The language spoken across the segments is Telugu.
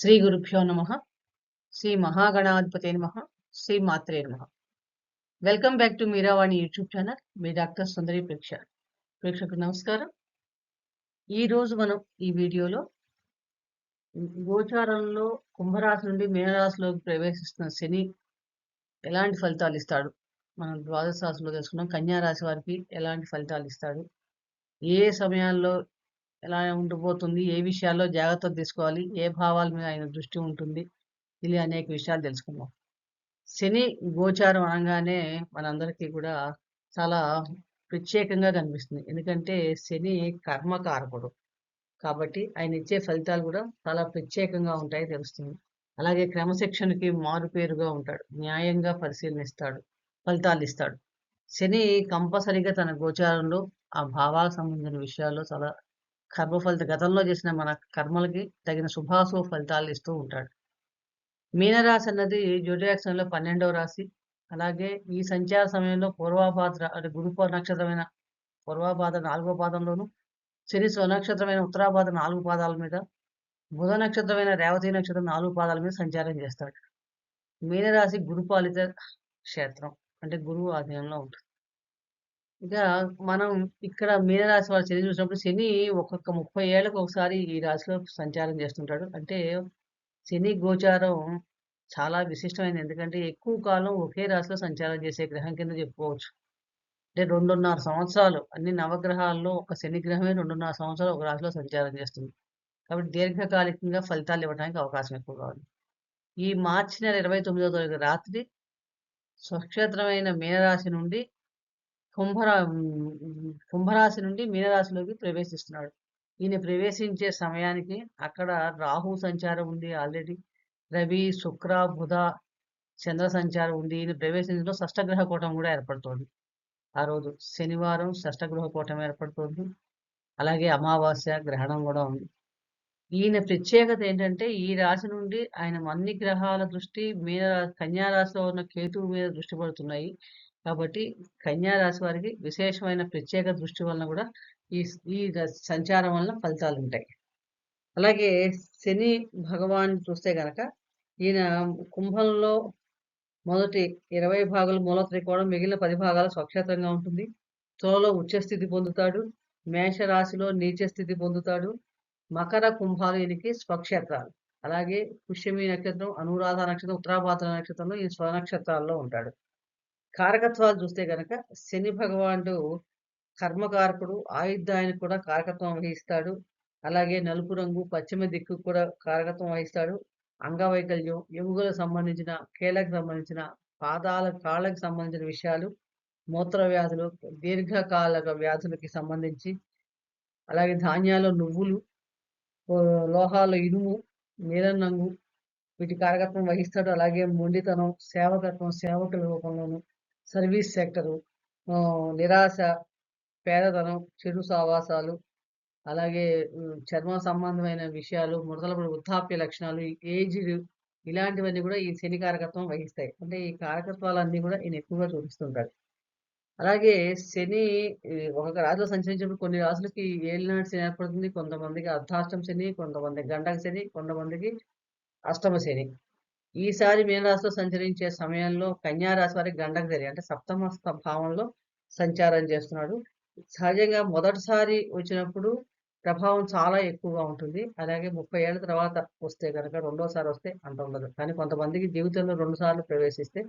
శ్రీ గురుభ్యో నమ. శ్రీ మహాగణాధిపతి నమ. శ్రీ మాత్రే నమ. Welcome back to Meeravani YouTube channel me doctor Sundari ప్రేక్ష. ప్రేక్షకు నమస్కారం. ఈరోజు మనం ఈ వీడియోలో గోచారంలో కుంభరాశి నుండి మీనరాశిలోకి ప్రవేశిస్తున్న శని ఎలాంటి ఫలితాలు ఇస్తాడు? మనం ద్వాదశ రాశిలో తెలుసుకున్నాం. కన్యా రాశి వారికి ఎలాంటి ఫలితాలు ఇస్తాడు? ఏ సమయాల్లో ఎలా ఉండిపోతుంది ఏ విషయాల్లో జాగ్రత్తలు తీసుకోవాలి ఏ భావాల మీద ఆయన దృష్టి ఉంటుంది ఇది అనేక విషయాలు తెలుసుకుందాం. శని గోచారం అనగానే మనందరికీ కూడా చాలా ప్రత్యేకంగా కనిపిస్తుంది. ఎందుకంటే శని కర్మకారకుడు. కాబట్టి ఆయన ఇచ్చే ఫలితాలు కూడా చాలా ప్రత్యేకంగా ఉంటాయి తెలుస్తుంది. అలాగే క్రమశిక్షణకి మారుపేరుగా ఉంటాడు. న్యాయంగా పరిశీలనిస్తాడు ఫలితాలు ఇస్తాడు. శని కంపల్సరిగా తన గోచారంలో ఆ భావాలకు సంబంధించిన విషయాల్లో చాలా కర్మఫలిత గతంలో చేసిన మన కర్మలకి తగిన శుభాశుభ ఫలితాలు ఇస్తూ ఉంటాడు. మీనరాశి అన్నది జ్యోతిరాక్షంలో పన్నెండవ రాశి. అలాగే ఈ సంచార సమయంలో పూర్వాభాద్ర అంటే గురు నక్షత్రమైన పూర్వాభాద్ర నాలుగో పాదంలోను శని స్వనక్షత్రమైన ఉత్తరాపాద నాలుగు పాదాల మీద బుధ నక్షత్రమైన రేవతి నక్షత్రం నాలుగు పాదాల మీద సంచారం చేస్తాడు. మీనరాశి గురుపాలిత క్షేత్రం అంటే గురువు ఆధీనంలో ఉంటుంది ఇక మనం ఇక్కడ మీనరాశి వారి శని చూసినప్పుడు శని ఒక్కొక్క ముప్పై ఏళ్ళకు ఒకసారి ఈ రాశిలో సంచారం చేస్తుంటాడు. అంటే శని గోచారం చాలా విశిష్టమైనది ఎందుకంటే ఎక్కువ కాలం ఒకే రాశిలో సంచారం చేసే గ్రహం కింద చెప్పుకోవచ్చు. అంటే రెండున్నర సంవత్సరాలు అన్ని నవగ్రహాల్లో ఒక శని గ్రహమే రెండున్నర సంవత్సరాలు ఒక రాశిలో సంచారం చేస్తుంది. కాబట్టి దీర్ఘకాలికంగా ఫలితాలు ఇవ్వడానికి అవకాశం ఎక్కువగా ఉంది ఈ మార్చి నెల ఇరవై తొమ్మిదో తారీఖు రాత్రి స్వక్షేత్రమైన మీనరాశి నుండి కుంభరా కుంభరాశి నుండి మీనరాశిలోకి ప్రవేశిస్తున్నాడు. ఈయన ప్రవేశించే సమయానికి అక్కడ రాహు సంచారం ఉంది ఆల్రెడీ. రవి శుక్ర బుధ చంద్ర సంచారం ఉంది. ఈయన ప్రవేశించడంలో షష్టగ్రహ కూటం కూడా ఏర్పడుతోంది. ఆ రోజు శనివారం షష్టగ్రహ కూటం ఏర్పడుతోంది. అలాగే అమావాస్య గ్రహణం కూడా ఉంది. ఈయన ప్రత్యేకత ఏంటంటే ఈ రాశి నుండి ఆయన అన్ని గ్రహాల దృష్టి మీద కన్యా రాశిలో ఉన్న కేతువు మీద దృష్టి పడుతున్నాయి. కాబట్టి కన్యా రాశి వారికి విశేషమైన ప్రత్యేక దృష్టి వలన కూడా ఈ ఈ సంచారం వలన ఫలితాలు ఉంటాయి. అలాగే శని భగవాన్ చూస్తే గనక ఈయన కుంభంలో మొదటి ఇరవై భాగాలు మూల త్రికోణం మిగిలిన పది భాగాలు స్వక్షేత్రంగా ఉంటుంది. త్వరలో ఉచ్చస్థితి పొందుతాడు. మేష రాశిలో నీచ స్థితి పొందుతాడు. మకర కుంభాలు ఈయనకి స్వక్షేత్రాలు. అలాగే పుష్యమి నక్షత్రం అనురాధ నక్షత్రం ఉత్తరాభాద్ర నక్షత్రంలో ఈ స్వనక్షత్రాల్లో ఉంటాడు. కారకత్వాలు చూస్తే గనక శని భగవానుడు కర్మకారకుడు ఆయుధానికి కూడా కారకత్వం వహిస్తాడు. అలాగే నలుపు రంగు పశ్చిమ దిక్కు కూడా కారకత్వం వహిస్తాడు. అంగవైకల్యం ఎముకలకు సంబంధించిన కీళ్ళకు సంబంధించిన పాదాల కాళ్ళకు సంబంధించిన విషయాలు మూత్ర వ్యాధులు దీర్ఘకాలక వ్యాధులకి సంబంధించి అలాగే ధాన్యాల్లో నువ్వులు లోహాల ఇనుము నీలం రంగు వీటి కారకత్వం వహిస్తాడు. అలాగే మొండితనం సేవకత్వం సేవకుల రూపంలోను సర్వీస్ సెక్టరు నిరాశ పేదతనం చెడు సావాసాలు అలాగే చర్మ సంబంధమైన విషయాలు ముడతలపడి వృద్ధాప్య లక్షణాలు ఏజ్డ్ ఇలాంటివన్నీ కూడా ఈ శని కారకత్వం వహిస్తాయి. అంటే ఈ కారకత్వాలన్నీ కూడా ఈయన ఎక్కువగా చూపిస్తుంటాడు. అలాగే శని ఒక రాశిలో సంచరించినప్పుడు కొన్ని రాశులకి ఏలినాటి శని ఏర్పడుతుంది. కొంతమందికి అర్ధాష్టం శని కొంతమంది గండక శని కొంతమందికి అష్టమ శని. ఈసారి మీనరాశిలో సంచరించే సమయంలో కన్యా రాశి వారికి గండక అంటే సప్తమ భావంలో సంచారం చేస్తున్నాడు. సహజంగా మొదటిసారి వచ్చినప్పుడు ప్రభావం చాలా ఎక్కువగా ఉంటుంది. అలాగే ముప్పై ఏళ్ళ తర్వాత వస్తే కనుక రెండోసారి వస్తే అంత ఉండదు. కానీ కొంతమందికి జీవితంలో రెండు సార్లు ప్రవేశిస్తే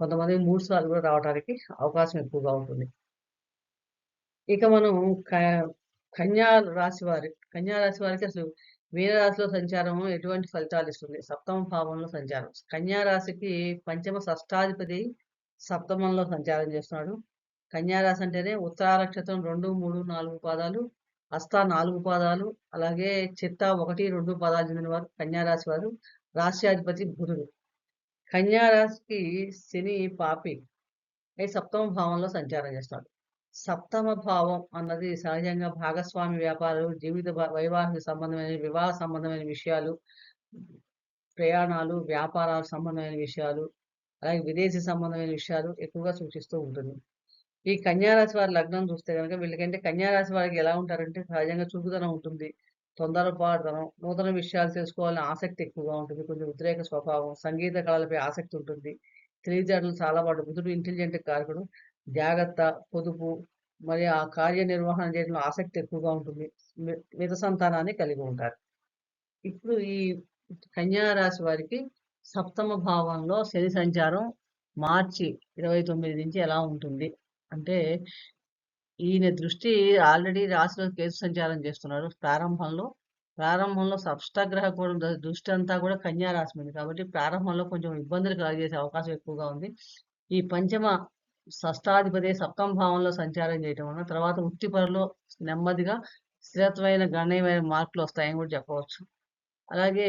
కొంతమందికి మూడు సార్లు కూడా రావడానికి అవకాశం ఎక్కువగా ఉంటుంది. ఇక మనం కన్యా రాశి వారి కన్యా రాశి వారికి అసలు మీనరాశిలో సంచారం ఎటువంటి ఫలితాలు ఇస్తుంది? సప్తమ భావంలో సంచారం. కన్యారాశికి పంచమ షష్టాధిపతి సప్తమంలో సంచారం చేస్తున్నాడు. కన్యారాశి అంటేనే ఉత్తర నక్షత్రం రెండు మూడు నాలుగు పాదాలు హస్త నాలుగు పాదాలు అలాగే చిత్త ఒకటి రెండు పాదాలు చెందిన వారు కన్యారాశి వారు రాశ్యాధిపతి బుధుడు. కన్యారాశికి శని పాపి. అయి సప్తమ భావంలో సంచారం చేస్తున్నాడు. సప్తమ భావం అన్నది సహజంగా భాగస్వామి వ్యాపారాలు జీవిత వైవాహిక సంబంధమైన వివాహ సంబంధమైన విషయాలు ప్రయాణాలు వ్యాపారాల సంబంధమైన విషయాలు అలాగే విదేశీ సంబంధమైన విషయాలు ఎక్కువగా సూచిస్తూ ఉంటుంది ఈ కన్యారాశి వారి లగ్నం చూస్తే కనుక వీళ్ళకంటే కన్యారాశి వారికి ఎలా ఉంటారంటే సహజంగా చురుకుదనం ఉంటుంది తొందరపాటుతనం, నూతన విషయాలు తెలుసుకోవాలని ఆసక్తి ఎక్కువగా ఉంటుంది. కొంచెం ఉద్రేక స్వభావం, సంగీత కళలపై ఆసక్తి ఉంటుంది. తెలివితేటలు చాలా పాటు బుధుడు ఇంటెలిజెంట్ కారకుడు. జాగ్రత్త, పొదుపు మరి ఆ కార్యనిర్వహణ చేయడంలో ఆసక్తి ఎక్కువగా ఉంటుంది. మిత సంతానాన్ని కలిగి ఉంటారు. ఇప్పుడు ఈ కన్యా రాశి వారికి సప్తమ భావంలో శని సంచారం మార్చి 29 నుంచి ఎలా ఉంటుంది? అంటే ఈయన దృష్టి ఆల్రెడీ రాశిలో కేతు సంచారం చేస్తున్నారు ప్రారంభంలో. ప్రారంభంలో సప్తగ్రహ కూడా దృష్టి అంతా కూడా కన్యా రాశి మీద. కాబట్టి ప్రారంభంలో కొంచెం ఇబ్బందులు కలిగేసే అవకాశం ఎక్కువగా ఉంది. ఈ పంచమ షష్టాధిపతి సప్తమ భావంలో సంచారం చేయటం వలన తర్వాత వృత్తిపరలో నెమ్మదిగా స్థిరత్వమైన గణనీయమైన మార్పులొస్తాయని కూడా చెప్పవచ్చు. అలాగే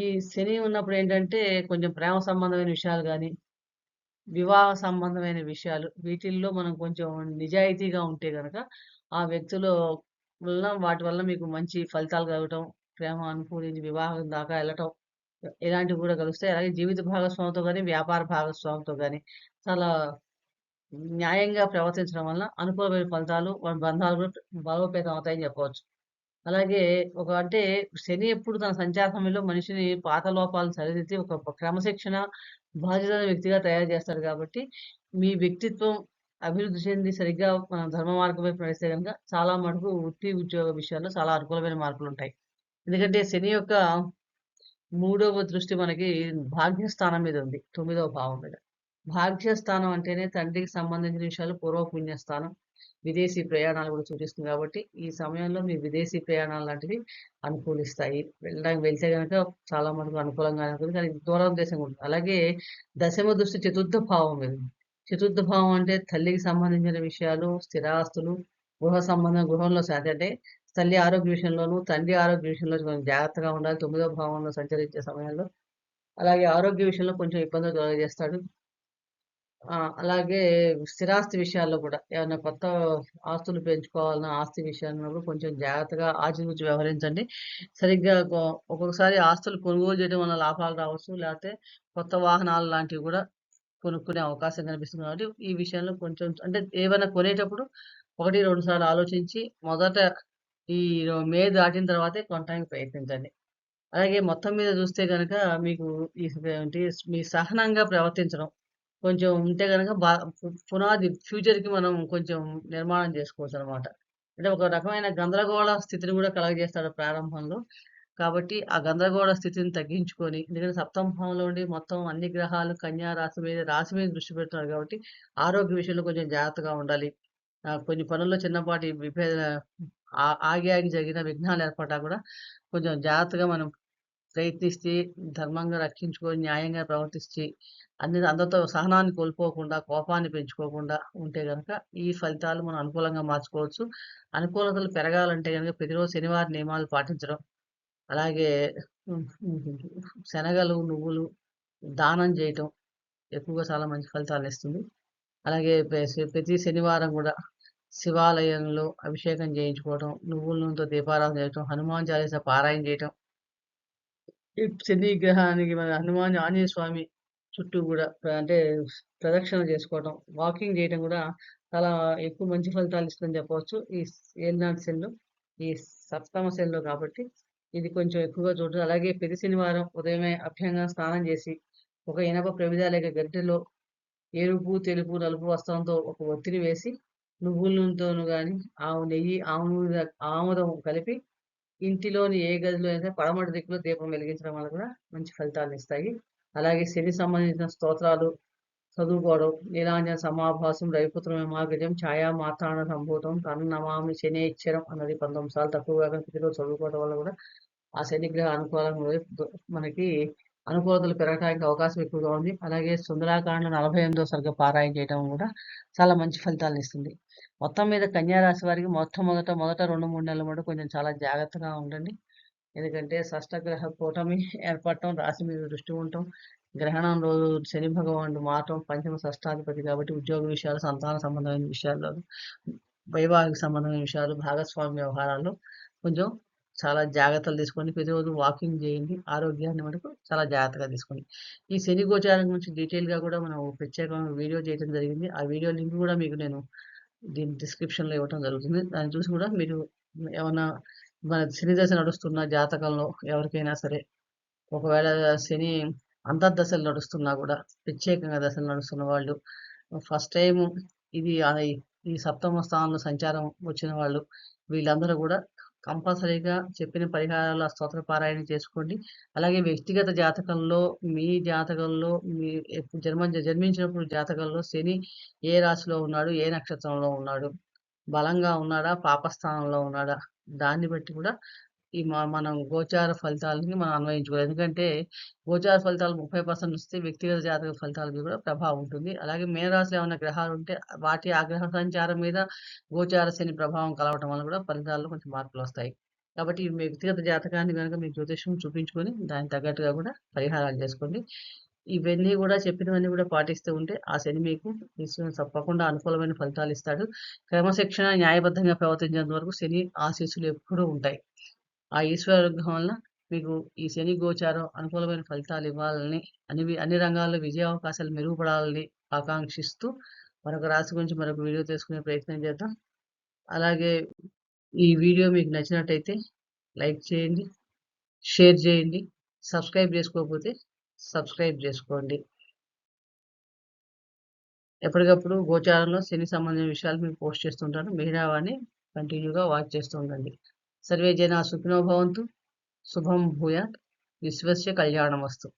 ఈ శని ఉన్నప్పుడు ఏంటంటే కొంచెం ప్రేమ సంబంధమైన విషయాలు కానీ వివాహ సంబంధమైన విషయాలు వీటిల్లో మనం కొంచెం నిజాయితీగా ఉంటే కనుక ఆ వ్యక్తుల వలన వాటి వల్ల మీకు మంచి ఫలితాలు కలగటం, ప్రేమ అనుకూలించి వివాహం దాకా వెళ్ళటం ఇలాంటివి కూడా కలుస్తాయి. అలాగే జీవిత భాగస్వామితో కానీ వ్యాపార భాగస్వామితో కానీ చాలా న్యాయంగా ప్రవర్తించడం వలన అనుకూలమైన ఫలితాలు, వారి బంధాలు కూడా బలోపేతం అవుతాయని చెప్పవచ్చు. అలాగే ఒక అంటే శని ఎప్పుడు తన సంచార సమయంలో మనిషిని పాత లోపాలను సరిదిద్ది ఒక క్రమశిక్షణ, బాధ్యత వ్యక్తిగా తయారు చేస్తాడు కాబట్టి, మీ వ్యక్తిత్వం అభివృద్ధి చెంది సరిగ్గా మనం ధర్మ మార్గం వైపు నడిస్తే చాలా మటుకు వృత్తి, ఉద్యోగ విషయాల్లో చాలా అనుకూలమైన మార్పులు ఉంటాయి ఎందుకంటే శని యొక్క మూడవ దృష్టి మనకి భాగ్యస్థానం మీద ఉంది. తొమ్మిదవ భావం మీద. భాగ్యస్థానం అంటేనే తండ్రికి సంబంధించిన విషయాలు పూర్వ పుణ్యస్థానం. విదేశీ ప్రయాణాలు కూడా సూచిస్తుంది కాబట్టి, ఈ సమయంలో మీ విదేశీ ప్రయాణాలు లాంటివి అనుకూలిస్తాయి. వెళ్ళడానికి వెళ్తే కనుక చాలా మటుకు అనుకూలంగా ఉంటుంది. కానీ దూరం దేశం ఉంటుంది. అలాగే దశమ దృష్టి చతుర్థ భావం మీద చతుర్థ భావం అంటే తల్లికి సంబంధించిన విషయాలు, స్థిరాస్తులు, గృహ సంబంధం గృహంలో శాంతి అంటే తల్లి ఆరోగ్య విషయంలోనూ, తండ్రి ఆరోగ్య విషయంలో కొంచెం జాగ్రత్తగా ఉండాలి. తొమ్మిదో భావంలో సంచరించే సమయంలో. అలాగే ఆరోగ్య విషయంలో కొంచెం ఇబ్బందులు కలుగజేస్తాడు. అలాగే స్థిరాస్తి విషయాల్లో కూడా ఏమైనా కొత్త ఆస్తులు పెంచుకోవాలన్నా ఆస్తి విషయాల్లో కూడా కొంచెం జాగ్రత్తగా ఆచితూచి వ్యవహరించండి. సరిగ్గా ఒక్కొక్కసారి ఆస్తులు కొనుగోలు చేయడం వల్ల లాభాలు రావచ్చు. లేకపోతే కొత్త వాహనాలు లాంటివి కూడా కొనుక్కునే అవకాశం కనిపిస్తుంది కాబట్టి, ఈ విషయంలో కొంచెం అంటే ఏవైనా కొనేటప్పుడు 1, 2 సార్లు ఆలోచించి మొదట ఈ మే దాటిన తర్వాతే కొనటానికి ప్రయత్నించండి. అలాగే మొత్తం మీద చూస్తే కనుక మీకు ఈ మీ సహనంగా ప్రవర్తించడం కొంచెం ఉంటే కనుక బా పునాది ఫ్యూచర్‌కి మనం కొంచెం నిర్మాణం చేసుకోవచ్చు అనమాట అంటే ఒక రకమైన గందరగోళ స్థితిని కూడా కలగజేస్తాడు ప్రారంభంలో. కాబట్టి ఆ గందరగోళ స్థితిని తగ్గించుకొని ఎందుకంటే సప్తమ ఉండి మొత్తం అన్ని గ్రహాలు కన్యా రాశి మీద రాశి మీద దృష్టి పెడుతున్నారు కాబట్టి, ఆరోగ్య విషయంలో కొంచెం జాగ్రత్తగా ఉండాలి. కొన్ని పనుల్లో చిన్నపాటి విభేద ఆ ఆగి ఆగి జరిగిన విఘ్నాలు ఏర్పడ్డా కూడా కొంచెం జాగ్రత్తగా మనం ప్రయత్నిస్తే ధర్మంగా రక్షించుకొని, న్యాయంగా ప్రవర్తించి అన్ని అందరితో సహనాన్ని కోల్పోకుండా, కోపాన్ని పెంచుకోకుండా ఉంటే కనుక ఈ ఫలితాలు మనం అనుకూలంగా మార్చుకోవచ్చు. అనుకూలతలు పెరగాలంటే కనుక ప్రతిరోజు శనివారం నియమాలు పాటించడం. అలాగే శనగలు, నువ్వులు దానం చేయటం ఎక్కువగా చాలా మంచి ఫలితాలు ఇస్తుంది అలాగే ప్రతి శనివారం కూడా శివాలయంలో అభిషేకం చేయించుకోవటం, నువ్వుల నూనెతో దీపారాధన చేయటం, హనుమాన్ చాలీసా పారాయణ చేయటం. ఈ శని గ్రహానికి మన హనుమాన్ ఆంజనేయ స్వామి చుట్టూ కూడా అంటే ప్రదక్షిణ చేసుకోవటం, వాకింగ్ చేయటం కూడా చాలా ఎక్కువ మంచి ఫలితాలు ఇస్తుందని చెప్పవచ్చు. ఈ స్ ఏలినాటి శనిలో, ఈ సప్తమ శనిలో కాబట్టి ఇది కొంచెం ఎక్కువగా చూడడం. అలాగే ప్రతి శనివారం ఉదయమే అభ్యంగా స్నానం చేసి, ఒక ఇనప ప్రమిద లేక గరిటెలో ఎరుపు, తెలుపు, నలుపు వస్త్రంతో ఒక ఒత్తిడి వేసి, నువ్వుల నూనెతోను కానీ ఆవు నెయ్యి, ఆవు నూనె ఆముదం కలిపి ఇంటిలోని ఏ గదిలో అయినా పడమటి దిక్కులో దీపం వెలిగించడం వల్ల కూడా మంచి ఫలితాలనిస్తాయి. అలాగే శని సంబంధించిన స్తోత్రాలు చదువుకోవడం, నీలాంజన సమాభాసం, రవిపుత్ర మాగజం ఛాయా మార్తాండ సంభూతం, తన్నమామి శనైశ్చరం అన్నది 19 సార్లు తక్కువ ప్రతిరోజు చదువుకోవడం వల్ల కూడా ఆ శనిగ్రహ అనుకూలంగా మనకి అనుకూలతలు పెరగడానికి అవకాశం ఎక్కువగా ఉంది. అలాగే సుందరాకాండ 48వ సర్గ పారాయణ చేయటం కూడా చాలా మంచి ఫలితాలను ఇస్తుంది మొత్తం మీద కన్యా రాశి వారికి మొట్టమొదట మొదట 2, 3 నెలల మటు కొంచెం చాలా జాగ్రత్తగా ఉండండి. ఎందుకంటే షష్టగ్రహ కూటమి ఏర్పడటం, రాశి మీద దృష్టి ఉండటం, గ్రహణం రోజు శని భగవానుడు మారటం, పంచమ షష్టాధిపతి కాబట్టి ఉద్యోగ విషయాలు, సంతాన సంబంధమైన విషయాల్లో వైవాహిక సంబంధమైన విషయాలు, భాగస్వామ్య వ్యవహారాల్లో కొంచెం చాలా జాగ్రత్తలు తీసుకోండి. ప్రతిరోజు వాకింగ్ చేయండి. ఆరోగ్యాన్ని మటుకు చాలా జాగ్రత్తగా తీసుకోండి. ఈ శని గోచారం గురించి డీటెయిల్‌గా కూడా మనం ప్రత్యేకమైన వీడియో చేయడం జరిగింది. ఆ వీడియో లింక్ కూడా మీకు నేను దీని డిస్క్రిప్షన్‌లో ఇవ్వటం జరుగుతుంది. దాన్ని చూసి కూడా మీరు ఏమన్నా మన శని దశ నడుస్తున్న జాతకంలో ఎవరికైనా సరే ఒకవేళ శని అంతర్దశలు నడుస్తున్నా కూడా ప్రత్యేకంగా దశలు నడుస్తున్న వాళ్ళు ఫస్ట్ టైం ఇది ఈ సప్తమ స్థానంలో సంచారం వచ్చిన వాళ్ళు వీళ్ళందరూ కూడా కంపల్సరీగా చెప్పిన పరిహారాలు స్తోత్ర పారాయణ చేసుకోండి. అలాగే వ్యక్తిగత జాతకంలో మీ జాతకంలో మీ జన్మ జన్మించినప్పుడు జాతకంలో శని ఏ రాశిలో ఉన్నాడు ఏ నక్షత్రంలో ఉన్నాడు బలంగా ఉన్నాడా పాపస్థానంలో ఉన్నాడా దాన్ని బట్టి కూడా ఈ మనం గోచార ఫలితాలని మనం అన్వయించుకోవాలి. ఎందుకంటే గోచార ఫలితాలు ముప్పై పర్సెంట్ వస్తే వ్యక్తిగత జాతక ఫలితాల మీద కూడా ప్రభావం ఉంటుంది. అలాగే మేనరాశిలో ఏమైనా గ్రహాలు ఉంటే వాటి ఆ గ్రహ సంచారం మీద గోచార శని ప్రభావం కలవటం వల్ల కూడా ఫలితాల్లో కొంచెం మార్పులు వస్తాయి. కాబట్టి మీ వ్యక్తిగత జాతకాన్ని కనుక మీ జ్యోతిష్యం చూపించుకొని దానికి తగ్గట్టుగా కూడా పరిహారాలు చేసుకోండి. ఇవన్నీ కూడా చెప్పినవన్నీ కూడా పాటిస్తూ ఉంటే ఆ శని మీకు తప్పకుండా అనుకూలమైన ఫలితాలు ఇస్తాడు. క్రమశిక్షణ న్యాయబద్ధంగా ప్రవర్తించేంత వరకు శని ఆశీస్సులు ఎప్పుడూ ఉంటాయి. ఆ ఈశ్వరానుగ్రహం వలన మీకు ఈ శని గోచారం అనుకూలమైన ఫలితాలు ఇవ్వాలని అన్ని అన్ని రంగాల్లో విజయ అవకాశాలు మెరుగుపడాలని ఆకాంక్షిస్తూ మరొక రాశి గురించి మరొక వీడియో తీసుకునే ప్రయత్నం చేద్దాం. అలాగే ఈ వీడియో మీకు నచ్చినట్టయితే లైక్ చేయండి షేర్ చేయండి సబ్స్క్రైబ్ చేసుకోకపోతే సబ్స్క్రైబ్ చేసుకోండి. ఎప్పటికప్పుడు గోచారంలో శని సంబంధించిన విషయాలు మీకు పోస్ట్ చేస్తుంటాను. మిగతావన్నీ కంటిన్యూగా వాచ్ చేస్తూ ఉండండి. సర్వే జనా సుఖినో భవంతు. శుభం భూయాత్. విశ్వస్య కళ్యాణమస్తు.